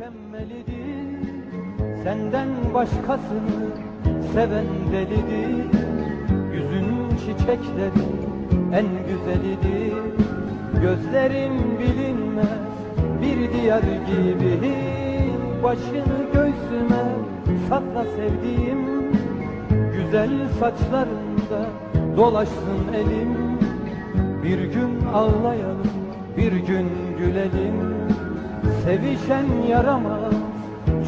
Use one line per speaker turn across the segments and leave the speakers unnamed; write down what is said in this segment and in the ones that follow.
mükemmelidir. Senden başkasını seven delidir. Yüzün çiçeklerin en güzelidir. Gözlerin bilinmez bir diyar gibi Başını göğsüme sakla sevdiğim Güzel saçlarında dolaşsın elim. Bir gün ağlayalım, bir gün gülelim Sevişen yaramaz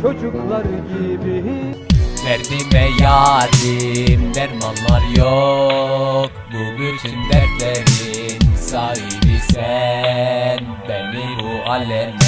çocuklar gibi.
Derdime yarim dermanlar yok. Bu bütün dertlerin sahibi sen Beni bu aleme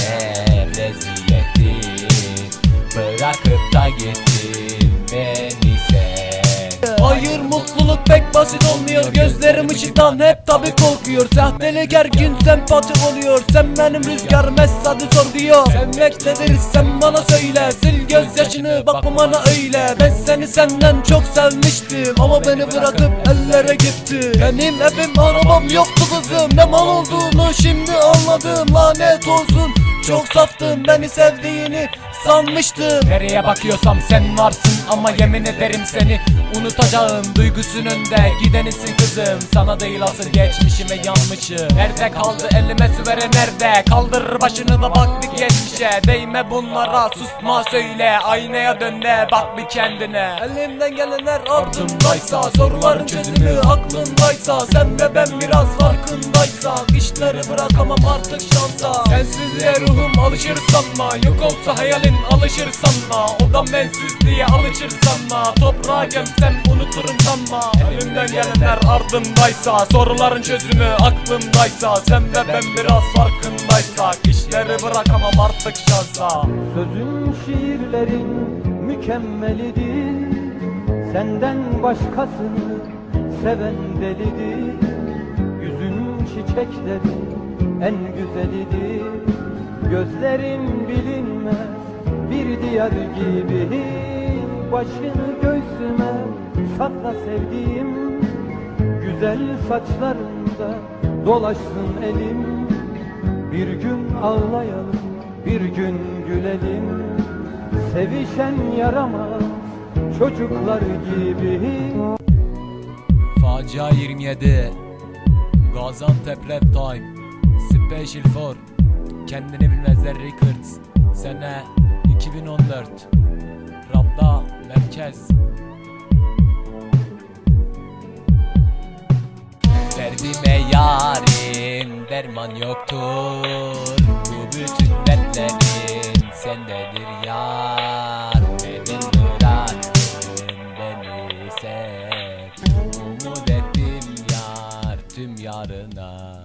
pek basit olmuyor. Gözlerim ışıktan hep tabi korkuyor. Sahtelik her gün sempatik oluyor. Sen benim rüzgar mesadı sor diyor. Sevmek nedir sen bana söyle. Sil gözyaşını bakma bana öyle. Ben seni senden çok sevmiştim. Ama beni bırakıp ellere gitti Benim evim arabam yoktu kızım. Ne mal olduğunu şimdi anladım. Lanet olsun. Çok saftın beni sevdiğini sanmıştım Nereye bakıyorsam sen varsın ama yemin ederim seni unutacağım. Duygusun önde gidenisin kızım. Sana değil asıl geçmişime yanmışım. Nerede kaldı elime süvere nerede? Kaldır başını da bak bir geçmişe. Değme bunlara susma söyle. Aynaya dön de bak bir kendine. Elimden gelenler ardımdaysa Soruların çözümü aklındaysa Sen ve ben biraz farkındaysak Bırakamam artık şansa. Sensizliğe ruhum alışır sanma. Yok olsa hayalin alışır sanma. Odam bensizliğe alışır sanma. Toprağa gömsem unuturum sanma. Elimden gelenler ardımdaysa Soruların çözümü aklımdaysa Sen ve ben biraz farkındaysak İşleri bırakamam artık şansa.
Sözün şiirlerin mükemmelidir. Senden başkasını seven delidir. Yüzün çiçeklerin en güzelidir. Gözlerin bilinmez bir diyar gibi Başını göğsüme sakla sevdiğim. Güzel saçlarında dolaşsın elim. Bir gün ağlayalım, bir gün gülelim. Sevişen yaramaz çocuklar gibi.
Facia 27 Gaziantep Rap Time Special for. Kendini bilmezler Records. Sene 2014 Rapta Merkez. Derdime yarim derman yoktur. Bu bütün dertlerin sendedir yar. Beni bıraktın beni sev Umut ettim yar tüm yarına